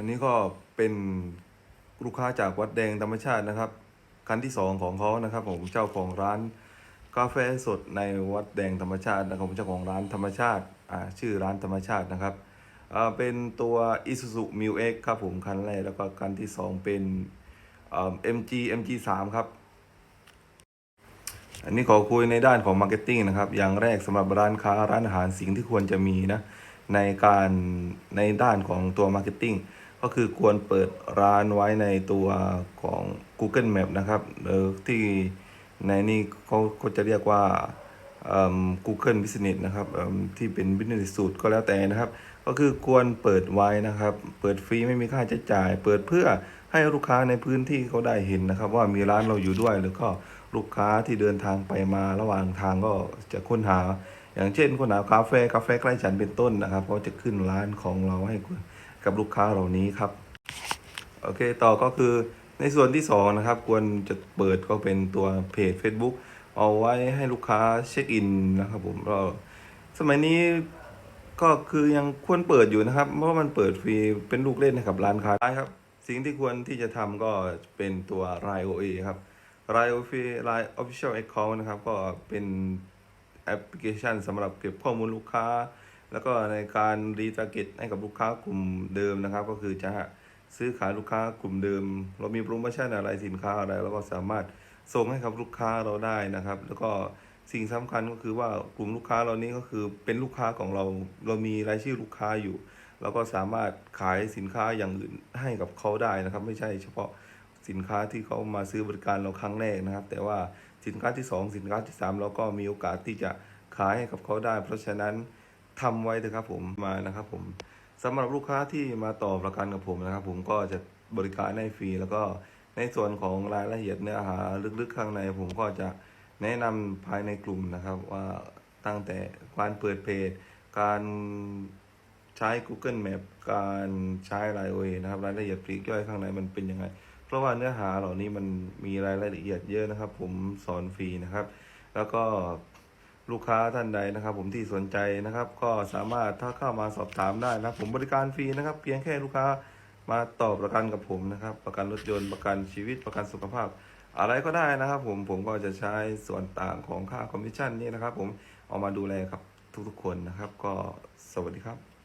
อันนี้ก็เป็นลูกค้าจากวัดแดงธรรมชาตินะครับ คันที่สองของเขานะครับ ผมเจ้าของร้านกาแฟสดในวัดแดงธรรมชาตินะครับผมเจ้าของร้านธรรมชาติอ่าชื่อร้านธรรมชาตินะครับอ่าเป็นตัว Isuzu m u X ครับผมคันแรกแล้วก็คันที่สองเป็นอ่า MG MG3 ครับ อันนี้ขอคุยในด้านของมาร์เก็ตติ้งนะครับ อย่างแรกสำหรับร้านค้าร้านอาหารสิ่งที่ควรจะมีนะในการในด้านของตัวมาร์เก็คือควรเปิดร้านไว้ในตัวของ Google Map นะครับหรือที่ในนี้เขาเขาจะเรียกว่าเอิ่ม Google Business นะครับที่เป็น Business Suite ก็แล้วแต่นะครับ ก็คือควรเปิดไว้นะครับ เปิดฟรีไม่มีค่าใช้จ่าย เปิดเพื่อให้ลูกค้าในพื้นที่เขาได้เห็นนะครับ ว่ามีร้านเราอยู่ด้วยหรือก็ลูกค้าที่เดินทางไปมาระหว่างทางก็จะค้นหา อย่างเช่นค้นหาคาเฟ่กาแฟใกล้ฉันเป็นต้นนะครับก็จะขึ้นร้านของเราให้คุณ กับลูกค้าเหล่านี้ครับ โอเคต่อก็คือในส่วนที่สองนะครับ ควรจะเปิดก็เป็นตัวเพจ Facebook เอาไว้ให้ลูกค้าเช็คอินนะครับผมก็สมัยนี้ก็คือยังควรเปิดอยู่นะครับ เพราะมันเปิดฟรีเป็นลูกเล่นให้กับร้านค้าได้ครับ สิ่งที่ควรที่จะทำก็เป็นตัว r i OA ครับ r i OA r i Official Account นะครับ ก็เป็นแอปพลิเคชันสำหรับเก็บข้อมูลลูกค้า แล้วก็ในการรีทาร์เก็ตให้กับลูกค้ากลุ่มเดิมนะครับ ก็คือจะซื้อขายลูกค้ากลุ่มเดิม เรามีโปรโมชั่นอะไรสินค้าอะไรเราก็สามารถส่งให้กับลูกค้าเราได้นะครับ แล้วก็สิ่งสำคัญก็คือว่ากลุ่มลูกค้าเรานี้ก็คือเป็นลูกค้าของเรา เรามีรายชื่อลูกค้าอยู่เราก็สามารถขายสินค้าอย่างอื่นให้กับเขาได้นะครับ ไม่ใช่เฉพาะสินค้าที่เขามาซื้อบริการเราครั้งแรกนะครับ แต่ว่าสินค้าที่สองสินค้าที่สามเราก็มีโอกาสที่จะขายให้กับเขาได้ เพราะฉะนั้น ทำไว้เถอะครับผมมานะครับผมสำหรับลูกค้าที่มาต่อประกันกับผมนะครับ ผมก็จะบริการให้ฟรีแล้วก็ในส่วนของรายละเอียดเนื้อหาลึกๆข้างใน ผมก็จะแนะนำภายในกลุ่มนะครับ ว่าตั้งแต่การเปิดเพจ การใช้ Google Map การใช้ไลโอเนะครับ รายละเอียดปลีกย่อยข้างในมันเป็นยังไง เพราะว่าเนื้อหาเหล่านี้มันมีรายละเอียดเยอะนะครับ ผมสอนฟรีนะครับ แล้วก็ ลูกค้าท่านใดนะครับ ผมที่สนใจนะครับ ก็สามารถถ้าเข้ามาสอบถามได้นะครับ ผมบริการฟรีนะครับ เพียงแค่ลูกค้ามาตอบประกันกับผมนะครับ ประกันรถยนต์ประกันชีวิตประกันสุขภาพ อะไรก็ได้นะครับ ผมผมก็จะใช้ส่วนต่างของค่าคอมมิชชั่นนี่นะครับ ผมเอามาดูแลครับทุกๆคนนะครับ ก็สวัสดีครับ